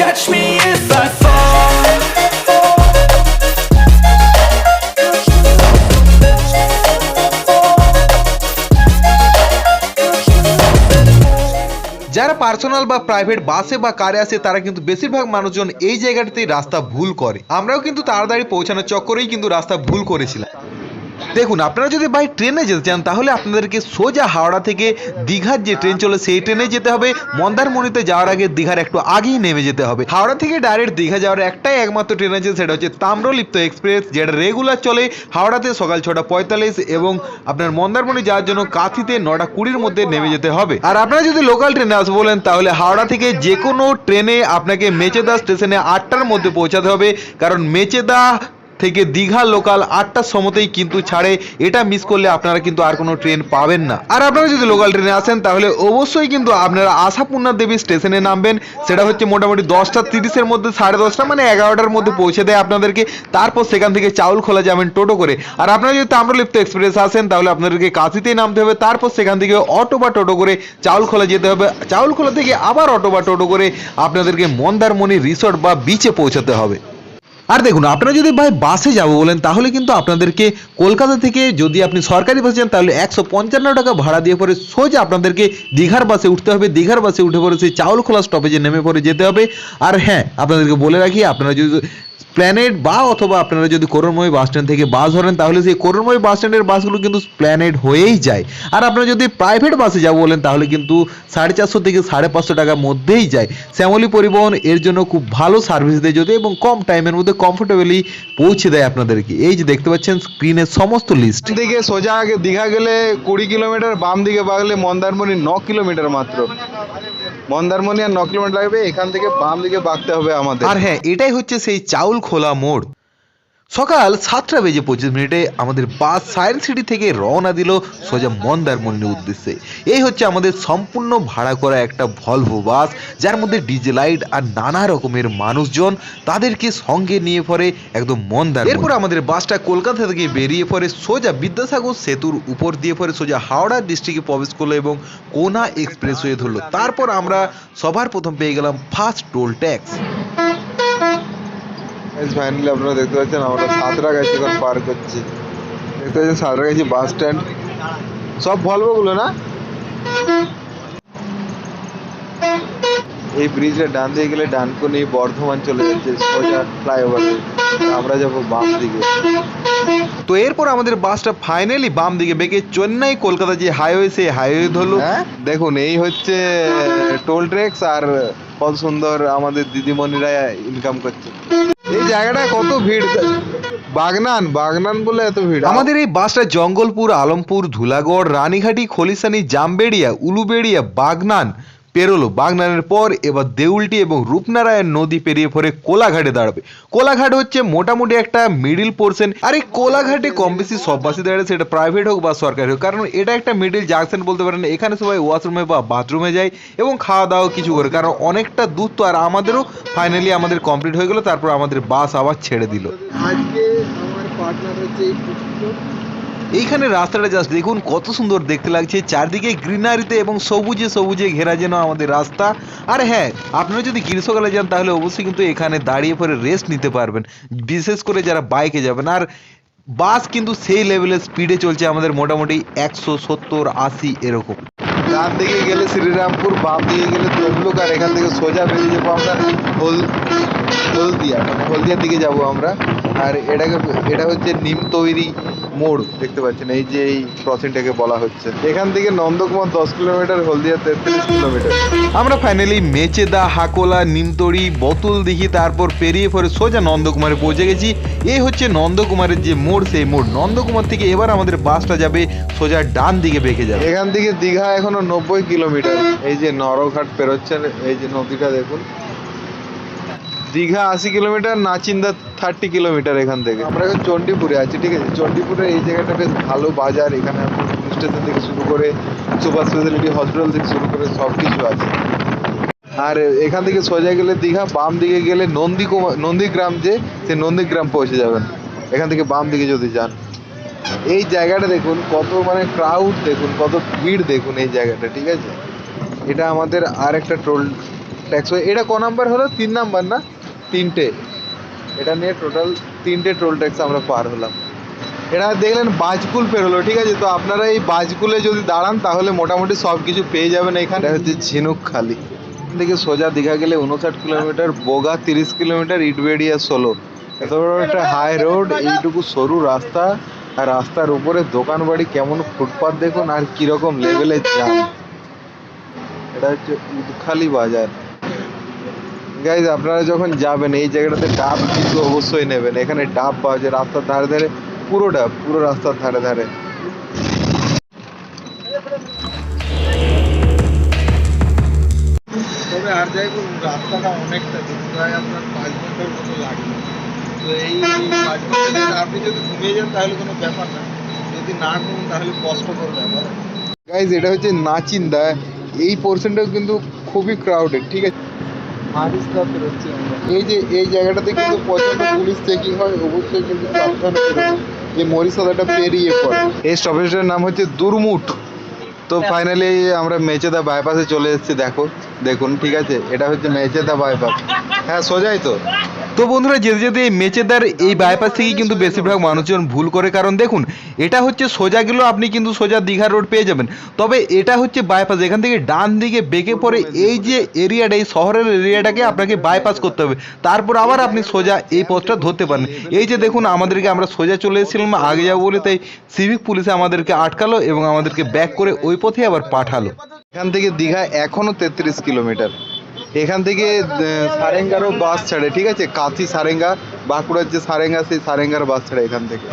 Catch me if I fall. যারা personal বা private বাসে বা কারে আসে, তারা কিন্তু বেশিরভাগ মানুষজন এই জায়গাটাতেই রাস্তা ভুল করে আমরাও কিন্তু তাড়াতাড়ি পৌঁছানোর চক্করেই কিন্তু রাস্তা ভুল করেছিলাম দেখুন, আপনারা যদি বাই ট্রেনে যেতে চান, তাহলে আপনাদেরকে সোজা হাওড়া থেকে দীঘার যে ট্রেন চলে, সেই ট্রেনে যেতে হবে। মন্দারমণিতে যাওয়ার আগে দীঘার একটু আগেই নেমে যেতে হবে। হাওড়া থেকে ডাইরেক্ট দীঘা যাওয়ার একটাই একমাত্র ট্রেন আছে, সেটা হচ্ছে তাম্রলিপ্ত এক্সপ্রেস যেটা রেগুলার চলে হাওড়াতে সকাল ছটা পঁয়তাল্লিশ এবং আপনার মন্দারমণি যাওয়ার জন্য কাঁথিতে নটা কুড়ির মধ্যে নেমে যেতে হবে। আর আপনারা যদি লোকাল ট্রেনে আসব বলেন, তাহলে হাওড়া থেকে যে কোনো ট্রেনে আপনাকে মেচেদা স্টেশনে আটটার মধ্যে পৌঁছাতে হবে। কারণ মেচেদা থেকে দীঘা লোকাল আটটার সময়তেই কিন্তু ছাড়ে। এটা মিস করলে আপনারা কিন্তু আর কোনো ট্রেন পাবেন না। আর আপনারা যদি লোকাল ট্রেনে আসেন, তাহলে অবশ্যই কিন্তু আপনারা আশাপূর্ণা দেবী স্টেশনে নামবেন। সেটা হচ্ছে মোটামুটি দশটা তিরিশের মধ্যে, সাড়ে দশটা মানে এগারোটার মধ্যে পৌঁছে দেয় আপনাদেরকে। তারপর সেখান থেকে চাউল খোলা যাবেন টোটো করে। আর আপনারা যদি তাম্রলিপ্ত এক্সপ্রেস আসেন, তাহলে আপনাদেরকে কাশিতেই নামতে হবে। তারপর সেখান থেকে অটো বা টোটো করে চাউল খোলা যেতে হবে। চাউল খোলা থেকে আবার অটো বা টোটো করে আপনাদেরকে মন্দারমণি রিসোর্ট বা বিচে পৌঁছাতে হবে। আর দেখুন, আপনারা যদি ভাই বাসে যাব বলেন, তাহলে কিন্তু আপনাদেরকে কলকাতা থেকে যদি আপনি সরকারি বাসে যান, তাহলে একশো পঞ্চান্ন টাকা ভাড়া দিয়ে পরে সোজা আপনাদেরকে দীঘার বাসে উঠতে হবে। দীঘার বাসে উঠে পরে সেই চাউলখোলা স্টপেজে নেমে পরে যেতে হবে। আর হ্যাঁ আপনাদেরকে বলে রাখি, আপনারা যদি প্ল্যানেট বা অথবা আপনারা যদি করুণময় বাস স্ট্যান্ড থেকে বাস ধরেন তাহলে সেই করুণময় বাস স্ট্যান্ডের বাসগুলো কিন্তু প্ল্যানেট হয়েই যায়। আর আপনারা যদি প্রাইভেট বাসে যাব বলেন তাহলে কিন্তু সাড়ে চারশো থেকে সাড়ে পাঁচশো টাকার মধ্যেই যায়। শ্যামলী পরিবহন এর জন্য খুব ভালো সার্ভিস দেয় যদি এবং কম টাইমের মধ্যে কমফোর্টেবলি পৌঁছে দেয় আপনাদেরকে। এই যে দেখতে পাচ্ছেন স্ক্রিনের সমস্ত লিস্ট দিকে সোজা আগে দীঘা গেলে কুড়ি কিলোমিটার বাম দিকে বাগলে মন্দারমণি ন কিলোমিটার মাত্র। মন্দারমণি আর ন কিলোমিটার লাগবে এখান থেকে বাম দিকে বাগতে হবে আমাদের। আর হ্যাঁ এটাই হচ্ছে সেই চাউল খোলা মোড়। সকাল সাতটা বেজে পঁচিশ মিনিটে আমাদের বাস সায়েন্স সিটি থেকে রওনা দিল সোজা মন্দারমণির উদ্দেশ্যে। এই হচ্ছে আমাদের সম্পূর্ণ ভাড়া করা একটা ভলভো বাস, যার মধ্যে ডিজে লাইট আর নানা রকমের মানুষজন তাদেরকে সঙ্গে নিয়ে পরে একদম মন্দার এরপর আমাদের বাসটা কলকাতা থেকে বেরিয়ে পরে সোজা বিদ্যাসাগর সেতুর উপর দিয়ে পরে সোজা হাওড়া ডিস্ট্রিক্টে প্রবেশ করল এবং কোনা এক্সপ্রেস হয়ে ধরলো। তারপর আমরা সবার প্রথম পেয়ে গেলাম ফার্স্ট টোল ট্যাক্স। ফাইনালি আপনারা দেখতে পাচ্ছেন আমরা সাঁতরাগাছি এখন পার করছি। দেখতে পাচ্ছেন সাঁতরাগাছি বাস স্ট্যান্ড সব ভলভো গুলো না? এই ব্রিজে ডান দিয়ে গেলে ডানকুনি বর্ধমান চলে যাচ্ছে সোজা ফ্লাইওভারে আমরা যাব বাম দিকে। তো এরপর আমাদের বাসটা ফাইনালি বাম দিকে বেঁকে চেন্নাই কলকাতা যে হাইওয়ে সেই হাইওয়ে ধরলো। হ্যাঁ? দেখুন এই হচ্ছে টোল ট্যাক্স আর কত সুন্দর আমাদের দিদিমণিরা ইনকাম করছে। এই জায়গাটা কত ভিড়? বাগনান বাগনান বলে এত ভিড়। আমাদের এই বাসটা জঙ্গলপুর, আলমপুর, ধুলাগড়, রানীঘাটি, খলিসানি, জামবেড়িয়া, উলুবেড়িয়া, বাগনান পেরোলো। বাগনানের পর এবার দেউলটি এবং রূপনারায়ণ নদী পেরিয়ে পরে কোলাঘাটে দাঁড়াবে। কোলাঘাট হচ্ছে মোটামুটি একটা মিডিল পোর্শন আর এই কোলাঘাটে কম বেশি সব বাসে দাঁড়ায়, সেটা প্রাইভেট হোক বা সরকারি হোক। কারণ এটা একটা মিডিল জাংশন বলতে পারেন। এখানে সবাই ওয়াশরুমে বা বাথরুমে যায় এবং খাওয়া দাওয়া কিছু করে। কারণ অনেকটা দূর তো আর আমাদেরও ফাইনালি আমাদের কমপ্লিট হয়ে গেল, তারপর আমাদের বাস আবার ছেড়ে দিল। আজকে আমার পার্টনার হচ্ছে এইখানে রাস্তাটা জাস্ট দেখুন, কত সুন্দর দেখতে লাগছে। চারদিকে গ্রিনারিতে এবং সবুজে সবুজে ঘেরা যেন আমাদের রাস্তা। আর হ্যাঁ আপনারা যদি গ্রীষ্মকালে যান, তাহলে অবশ্যই কিন্তু এখানে দাঁড়িয়ে পরে রেস্ট নিতে পারবেন। বিশেষ করে যারা বাইকে যাবেন। আর বাস কিন্তু সেই লেভেলের স্পিডে চলছে আমাদের মোটামুটি একশো সত্তর, আশি এরকম। ডান দিকে গেলে শ্রীরামপুর, বাম দিকে গেলে তমলুক আর এখান থেকে সোজা বেরিয়ে যাব আমরা হল হলদিয়া মানে হলদিয়ার দিকে যাব আমরা। আর এটাকে এটা হচ্ছে নিম তৈরি মোড়, দেখতে পাচ্ছেন, এই যে এই ক্রসিংটাকে বলা হচ্ছে। এখান থেকে নন্দকুমার দশ কিলোমিটার, হলদিয়া তেত্রিশ কিলোমিটার। আমরা ফাইনালি মেচেদা, হাকোলা নিমতড়ি বোতল দিঘি, তারপর পেরিয়ে পরে সোজা নন্দকুমারে পৌঁছে গেছি। এই হচ্ছে নন্দকুমারের যে মোড়, সেই মোড়। নন্দকুমার থেকে এবার আমাদের বাসটা যাবে সোজা ডান দিকে বেঁকে যাবে। এখান থেকে দীঘা এখনও নব্বই কিলোমিটার। এই যে নরঘাট পেরোচ্ছেন, এই যে নদীটা দেখুন। দীঘা আশি কিলোমিটার নাচিন্দা থার্টি কিলোমিটার এখান থেকে। আমরা এখন চণ্ডীপুরে আছি, ঠিক আছে? চণ্ডীপুরে এই জায়গাটা বেশ ভালো বাজার, এখানে পুলিশ স্টেশন থেকে শুরু করে সুপার স্পেশালিটি হসপিটাল থেকে শুরু করে সব কিছু আছে। আর এখান থেকে সোজা গেলে দীঘা, বাম দিকে গেলে নন্দী নন্দীগ্রাম যে সে নন্দীগ্রাম পৌঁছে যাবেন। এখান থেকে বাম দিকে যদি যান। এই জায়গাটা দেখুন, কত মানে ক্রাউড দেখুন, কত ভিড় দেখুন এই জায়গাটা, ঠিক আছে? এটা আমাদের আর একটা টোল ট্যাক্স এটা ক নাম্বার হলো? তিন নাম্বার না? তিনটে। এটা নিয়ে টোটাল তিনটে টোল ট্যাক্স আমরা পার হলাম। এটা দেখলেন বাজকুল পেরোলো ঠিক আছে? তো আপনারা এই বাজকুলে যদি দাঁড়ান, তাহলে মোটামুটি সব কিছু পেয়ে যাবেন এখানে। হচ্ছে ঝিনুক খালি। এখান থেকে সোজা দীঘা গেলে উনষাট কিলোমিটার, বোগা তিরিশ কিলোমিটার ইটবেড়িয়া ষোলো। এত বড় একটা হাই রোড এইটুকু সরু রাস্তা। আর রাস্তার উপরে দোকান বাড়ি কেমন ফুটপাথ দেখুন, আর কীরকম লেভেলের জ্যাম এটা হচ্ছে উদখালি বাজার। গাইজ আপনারা যখন যাবেন এই জায়গাটাতে ডাব কিন্তু অবশ্যই নেবেন। এখানে ডাব পাওয়া যায় রাস্তার ধারে ধারে পুরো ডাব পুরো রাস্তার ধারে ধারে। তবে আর যাই বলুন রাস্তাটা অনেকটা প্রায় আপনার পাঁচ ঘণ্টার মতো লাগবে তো এই পাঁচ ঘণ্টা আপনি যদি ঘুমিয়ে যান তাহলে কোনো ব্যাপার না। যদি না ঘুমান তাহলে কষ্টকর ব্যাপার। গাইজ এটা হচ্ছে নাচিন্দা। এই পোর্শনটাও কিন্তু খুবই ক্রাউডেড ঠিক আছে? আমরা। এই যে এই জায়গাটাতে কিন্তু প্রচণ্ড পুলিশ চেকিং হয় অবশ্যই কিন্তু সাবধানে যে মরিসাদাটা পেরিয়ে পড়ে। এই স্টপেজটার নাম হচ্ছে দুর্মুট। তো ফাইনালি আমরা মেচেদা বাইপাসে চলে এসেছি দেখো দেখুন ঠিক আছে? এটা হচ্ছে মেচেদা বাইপাস হ্যাঁ সোজাই তো। তো বন্ধুরা, যেতে যেতে এই মেচেদার এই বাইপাস থেকেই কিন্তু বেশিরভাগ মানুষজন ভুল করে। কারণ দেখুন, এটা হচ্ছে সোজা গেলেও আপনি কিন্তু সোজা দীঘা রোড পেয়ে যাবেন। তবে এটা হচ্ছে বাইপাস এখান থেকে ডান দিকে বেঁকে পড়ে এই যে এরিয়াটা এই শহরের এরিয়াটাকে আপনাকে বাইপাস করতে হবে। তারপর আবার আপনি সোজা এই পথটা ধরতে পারেন। এই যে দেখুন, আমাদেরকে আমরা সোজা চলে এসেছিলাম, আগে যাব বলে তাই সিভিক পুলিশে আমাদেরকে আটকালো এবং আমাদেরকে ব্যাক করে ওই পথে আবার পাঠালো। এখান থেকে দীঘা এখনও তেত্রিশ কিলোমিটার। এখান থেকে সারেঙ্গারও বাস ছাড়ে, ঠিক আছে? কাথি সারেঙ্গা, বাঁকুড়ার যে সারেঙ্গা, সেই সারেঙ্গার বাস ছাড়ে এখান থেকে।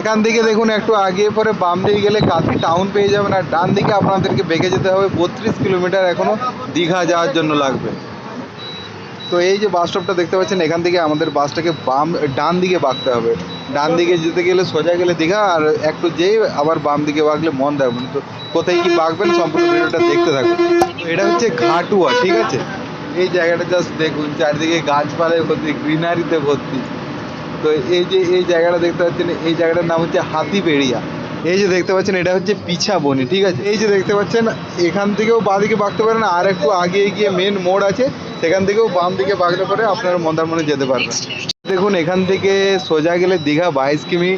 এখান থেকে দেখুন, একটু আগে পরে বাম দিকে গেলে কাথি টাউন পেয়ে যাবেন, আর ডান দিকে আপনাদেরকে বেঁকে যেতে হবে, বত্রিশ কিলোমিটার এখনও দীঘা যাওয়ার জন্য লাগবে। তো এই যে বাস স্টপটা দেখতে পাচ্ছেন, এখান থেকে আমাদের বাসটাকে বাম, ডান দিকে বাঁকতে হবে। ডান দিকে যেতে গেলে সোজা গেলে দীঘা, আর একটু যেই আবার বাম দিকে বাঁকলে মন দেবেন তো কোথায় কি বাঁকবেন সম্পূর্ণ ভিডিওটা দেখতে থাকুন। তো এটা হচ্ছে ঘাটুয়া, ঠিক আছে? এই জায়গাটা জাস্ট দেখুন চারিদিকে গাছপালায় ভর্তি গ্রিনারিতে ভর্তি। তো এই যে এই জায়গাটা দেখতে পাচ্ছেন এই জায়গাটার নাম হচ্ছে হাতিবেড়িয়া। এই যে দেখতে পাচ্ছেন এটা হচ্ছে পিছা বনি ঠিক আছে? এই যে দেখতে পাচ্ছেন এখান থেকেও বাঁ দিকে বাঁকতে পারেন আর একটু আগে গিয়ে মেন মোড় আছে সেখান থেকেও বাম দিকে বাঁকলে পরে আপনারা মন্দারমণি যেতে পারবেন। দেখুন এখান থেকে সোজা গেলে দীঘা বাইশ কিমি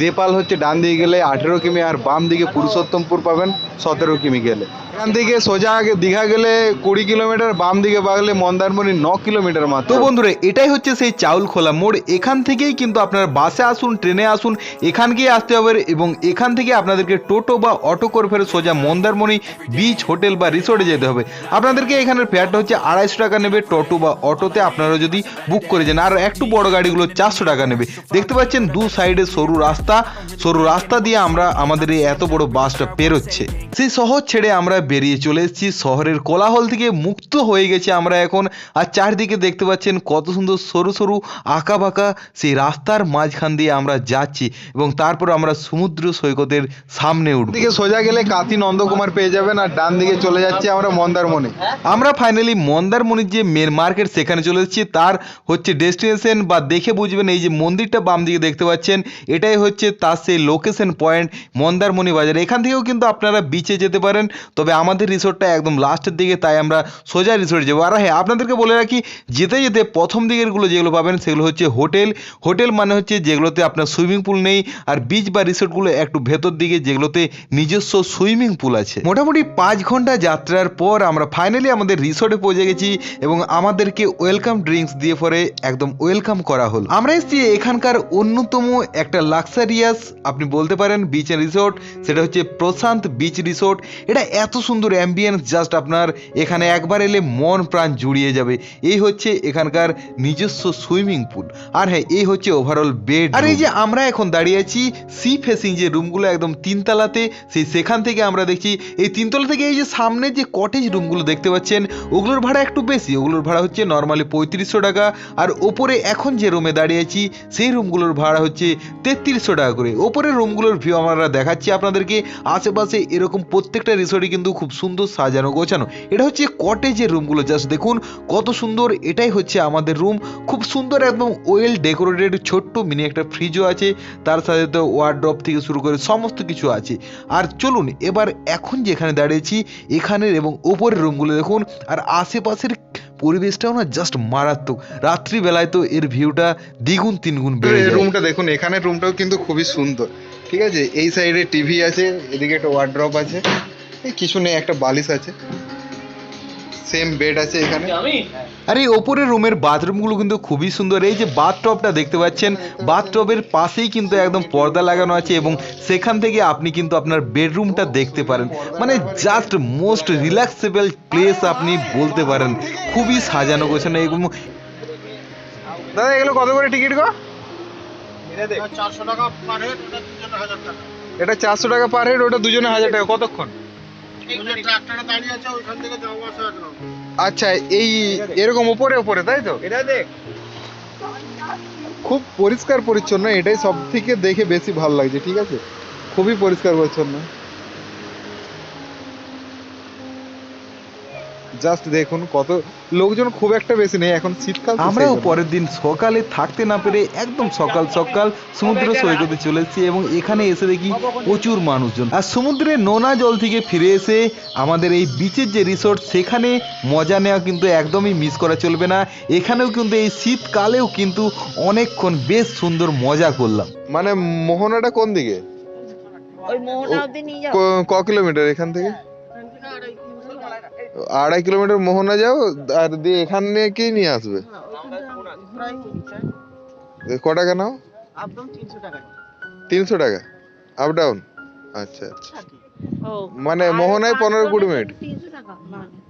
দেপাল হচ্ছে ডান দিকে গেলে আঠেরো কিমি আর বাম দিকে পুরুষোত্তমপুর পাবেন সতেরো কিমি গেলে। এখান থেকে সোজা দীঘা গেলে কুড়ি কিলোমিটার, বাম দিকে বাগলে মন্দারমণি ন কিলোমিটার মাত্র। তো বন্ধুরা, এটাই হচ্ছে সেই চাউল খোলা মোড়। এখান থেকেই কিন্তু আপনার বাসে আসুন, ট্রেনে আসুন এখানকেই আসতে হবে এবং এখান থেকে আপনাদেরকে টোটো বা অটো করে ফেরে সোজা মন্দারমণি বিচ, হোটেল বা রিসোর্টে যেতে হবে। আপনাদেরকে এখানের ফেয়ারটা হচ্ছে আড়াইশো টাকা নেবে টোটো বা অটোতে। আপনারা যদি বুক করে যান, আর একটু বড় গাড়িগুলো চারশো টাকা নেবে। দেখতে পাচ্ছেন দু সাইডে সরু রাস্তা। সরু রাস্তা দিয়ে আমরা আমাদের এই এত বড় বাসটা পেরোচ্ছে। সেই শহর ছেড়ে আমরা বেরিয়ে চলে এসেছি। শহরের কোলাহল থেকে মুক্ত হয়ে গেছি আমরা এখন। আর চারদিকে দেখতে পাচ্ছেন কত সুন্দর সরু সরু আঁকা বাঁকা সেই রাস্তার মাঝখান দিয়ে আমরা যাচ্ছি এবং তারপর আমরা সমুদ্র সৈকতের সামনে উঠব। দিকে সোজা গেলে কাতি নন্দকুমার পেয়ে যাবেন আর ডান দিকে চলে যাচ্ছি আমরা মন্দারমণি। আমরা ফাইনালি মন্দারমণির যে মেন মার্কেট সেখানে চলে এসেছি। তার হচ্ছে ডেস্টিনেশন বা দেখে বুঝবেন এই যে মন্দিরটা বাম দিকে দেখতে পাচ্ছেন। এটাই হচ্ছে তার সেই লোকেশন পয়েন্ট মন্দারমণি বাজার। এখান থেকেও কিন্তু আপনারা বিচে যেতে পারেন। তবে আমাদের রিসোর্টটা একদম লাস্টের দিকে, তাই আমরা সোজা রিসোর্ট যাব। আর হ্যাঁ আপনাদেরকে বলে রাখি, যেতে যেতে প্রথম দিকেরগুলো যেগুলো পাবেন, সেগুলো হচ্ছে হোটেল। হোটেল মানে হচ্ছে যেগুলোতে আপনার সুইমিং পুল নেই, আর বিচ বা রিসোর্টগুলো একটু ভেতর দিকে, যেগুলোতে নিজস্ব সুইমিং পুল আছে। মোটামুটি পাঁচ ঘণ্টা যাত্রার পর আমরা ফাইনালি আমাদের রিসোর্টে পৌঁছে গেছি এবং আমাদেরকে ওয়েলকাম ড্রিঙ্কস দিয়ে পরে একদম ওয়েলকাম করা হলো। আমরা এসেছি এখানকার অন্যতম একটা লাক্সারিয়াস আপনি বলতে পারেন বিচ রিসোর্ট সেটা হচ্ছে প্রশান্ত বিচ রিসোর্ট এটা এত সুন্দর অ্যাম্বিয়েন্স জাস্ট আপনার এখানে একবার এলে মন প্রাণ জুড়িয়ে যাবে। এই হচ্ছে এখানকার নিজস্ব সুইমিং পুল আর হ্যাঁ এই হচ্ছে ওভারঅল বেড আর এই যে আমরা এখন দাঁড়িয়ে আছি সি ফেসিং যে রুমগুলো একদম তিনতলাতে, সেই সেখান থেকে আমরা দেখছি, এই তিনতলা থেকে এই যে সামনে যে কটেজ রুমগুলো দেখতে পাচ্ছেন, ওগুলোর ভাড়া একটু বেশি। ওগুলোর ভাড়া হচ্ছে নর্মালি পঁয়ত্রিশশো টাকা। আর ওপরে এখন যে রুমে দাঁড়িয়ে আছি, সেই রুমগুলোর ভাড়া হচ্ছে তেত্রিশশো টাকা করে। ওপরের রুমগুলোর ভিউ আমরা দেখাচ্ছি আপনাদেরকে। আশেপাশে এরকম প্রত্যেকটা রিসোর্টই কিন্তু খুব সুন্দর সাজানো গোছানো। এটা হচ্ছে কটেজের রুমগুলো জাস্ট দেখুন কত সুন্দর। এটাই হচ্ছে আমাদের রুম খুব সুন্দর একদম ওয়েল ডেকোরেটেড ছোট্ট মিনি একটা ফ্রিজও আছে। তার সাথে তো ওয়ার্ড্রপ থেকে শুরু করে সমস্ত কিছু আছে। আর চলুন এবার এখন যেখানে দাঁড়িয়েছি এখানের এবং ওপরের রুমগুলো দেখুন। আর আশেপাশের পরিবেশটাও না জাস্ট মারাত্মক। রাত্রিবেলায় তো এর ভিউটা দ্বিগুণ তিনগুণ বেড়ে যায়। রুমটা দেখুন এখানে রুমটাও কিন্তু খুবই সুন্দর। ঠিক আছে? এই সাইডে টিভি আছে এদিকে একটা ওয়ার্ড্রপ আছে। এই কিছু নেই একটা বালিশ আছে। সেম বেড আছে এখানে। আর এই ওপরের রুমের বাথরুমগুলো কিন্তু খুবই সুন্দর। এই যে বাথটবটা দেখতে পাচ্ছেন বাথটবের পাশেই কিন্তু একদম পর্দা লাগানো আছে এবং সেখান থেকে আপনি কিন্তু আপনার বেডরুমটা দেখতে পারেন। মানে জাস্ট মোস্ট রিল্যাক্সেবল প্লেস আপনি বলতে পারেন। খুবই সাজানো গোছানো এবং দাদা এগুলো কত করে টিকিট গো? এটা চারশো টাকা পার হেড ওটা দুজনে হাজার টাকা। কতক্ষণ? আচ্ছা এই এরকম উপরে ওপরে তাই তো? এটা দেখ। খুব পরিষ্কার পরিচ্ছন্ন এটাই সব থেকে দেখে বেশি ভালো লাগছে ঠিক আছে? খুবই পরিষ্কার পরিচ্ছন্ন। জাস্ট দেখুন কত লোকজন খুব একটা বেশি নেই এখন শীতকাল আমরাও পরের দিন সকালে থাকতে না পেরে একদম সকাল সকাল সমুদ্র সৈকতে চলে এসেছি এবং এখানে এসে দেখি প্রচুর মানুষজন। আর সমুদ্রের নোনা জল থেকে ফিরে এসে আমাদের এই বিচের যে রিসোর্ট সেখানে মজা নেওয়া কিন্তু একদমই মিস করা চলবে না। এখানেও কিন্তু এই শীতকালেও কিন্তু অনেকক্ষণ বেশ সুন্দর মজা করলাম। মানে মোহনাটা কোন দিকে? ওই মোহনা অব্দি নিয়ে যাও। ক- ক কিলোমিটার এখান থেকে? আড়াই কিলোমিটার মোহনা যাও আর দিয়ে এখানে কি নিয়ে আসবে? ক টাকা নাও? তিনশো টাকা। আপ ডাউন আচ্ছা আচ্ছা। মানে মোহনায় পনেরো কুড়ি মিনিট। মানে।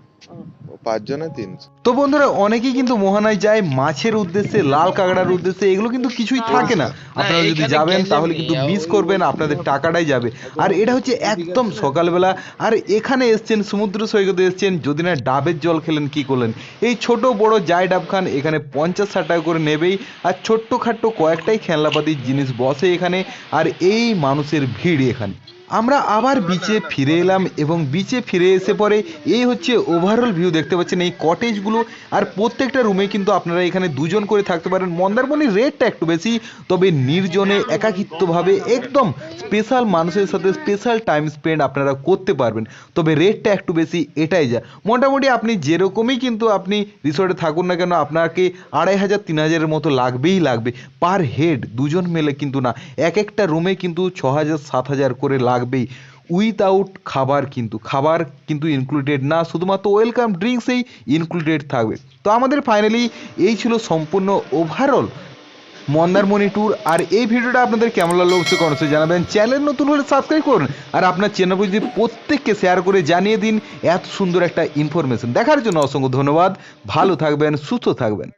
পাঁচজনে তিনশো তো বন্ধুরা অনেকেই কিন্তু মোহনায় যায় মাছের উদ্দেশ্যে লাল কাঁকড়ার উদ্দেশ্যে এগুলো কিন্তু কিছুই থাকে না। আপনারা যদি যাবেন তাহলে কিন্তু মিস করবেন আপনাদের টাকাটাই যাবে। আর এটা হচ্ছে একদম সকালবেলা। আর এখানে এসছেন সমুদ্র সৈকতে এসছেন যদি না ডাবের জল খেলেন কি করলেন? এই ছোট বড় যাই ডাব খান এখানে পঞ্চাশ ষাট টাকা করে নেবেই আর ছোট্ট খাট্ট কয়েকটাই খেলনাপাতির জিনিস বসে এখানে আর এই মানুষের ভিড় এখানে। আমরা আবার বিচে ফিরে এলাম এবং বিচে ফিরে এসে পরে এই হচ্ছে ওভারঅল ভিউ দেখতে পাচ্ছেন এই কটেজগুলো আর প্রত্যেকটা রুমে কিন্তু আপনারা এখানে দুজন করে থাকতে পারেন। মন্দারমণির রেটটা একটু বেশি, তবে নির্জনে একাকিত্বভাবে একদম স্পেশাল মানুষের সাথে স্পেশাল টাইম স্পেন্ড আপনারা করতে পারবেন। তবে রেটটা একটু বেশি, এটাই যা। মোটামুটি আপনি যেরকমই কিন্তু আপনি রিসর্টে থাকুন না কেন, আপনাকে আড়াই হাজার, তিন হাজারের মতো লাগবেই লাগবে। পার হেড দুজন মেলে কিন্তু না, এক একটা রুমে কিন্তু ছ হাজার, সাত হাজার করে লাগবেই উইথআউট খাবার কিন্তু খাবার কিন্তু ইনক্লুডেড না, শুধুমাত্র ওয়েলকাম ড্রিঙ্কসেই ইনক্লুডেড থাকবে। তো আমাদের ফাইনালি এই ছিল সম্পূর্ণ ওভারঅল মন্দারমণি ট্যুর আর এই ভিডিওটা আপনাদের কেমন লাগল অবশ্যই কমেন্টসে জানাবেন। চ্যানেল নতুন হলে সাবস্ক্রাইব করুন, আর আপনার চ্যানেল যদি প্রত্যেককে শেয়ার করে জানিয়ে দিন এত সুন্দর একটা ইনফরমেশন দেখার জন্য অসংখ্য ধন্যবাদ, ভালো থাকবেন, সুস্থ থাকবেন।